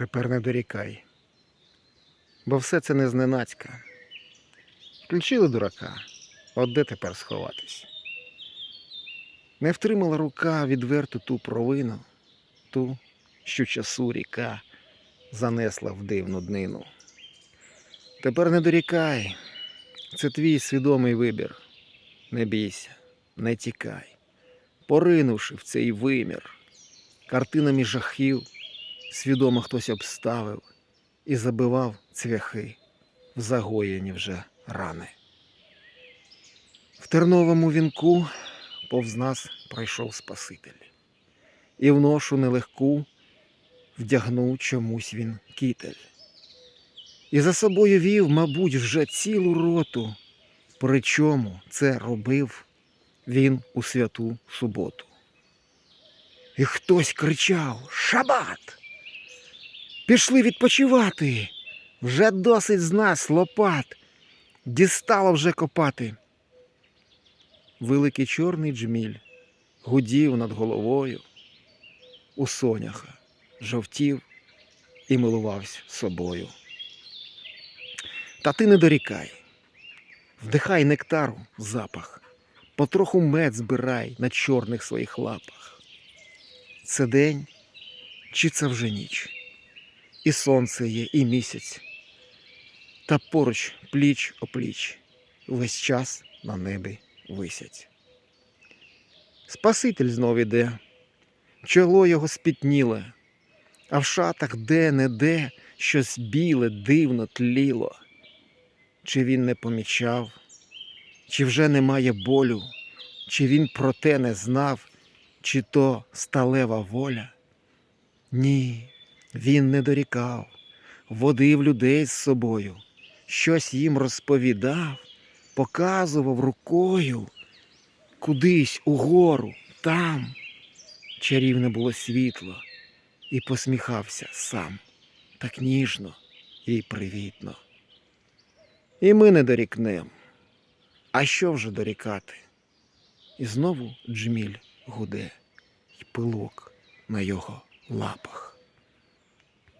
тепер не дорікай. Бо все це не зненацька. Включили дурака, от де тепер сховатись? Не втримала рука відверту ту провину, ту, що часу ріка занесла в дивну днину. Тепер не дорікай, це твій свідомий вибір. Не бійся, не тікай, поринувши в цей вимір, картинами жахів, свідомо хтось обставив і забивав цвяхи в загоєні вже рани. В терновому вінку повз нас пройшов Спаситель, і в ношу нелегку вдягнув чомусь він кітель. І за собою вів, мабуть, вже цілу роту, причому це робив він у святу суботу. І хтось кричав Шабат! Пішли відпочивати. Вже досить з нас лопат. Дістало вже копати. Великий чорний джміль гудів над головою. У соняха жовтів і милувався собою. Та ти не дорікай, вдихай нектару запах, потроху мед збирай на чорних своїх лапах. Це день чи це вже ніч? І сонце є, і місяць, та поруч пліч опліч весь час на небі висять. Спаситель знов іде, чоло його спітніле, а в шатах де-не-де щось біле дивно тліло. Чи він не помічав, чи вже немає болю, чи він про те не знав, чи то сталева воля? Ні, він не дорікав, водив людей з собою, щось їм розповідав, показував рукою кудись угору, там чарівне було світло, і посміхався сам так ніжно і привітно. І ми не дорікнем. А що вже дорікати? І знову джміль гуде, й пилок на його лапах.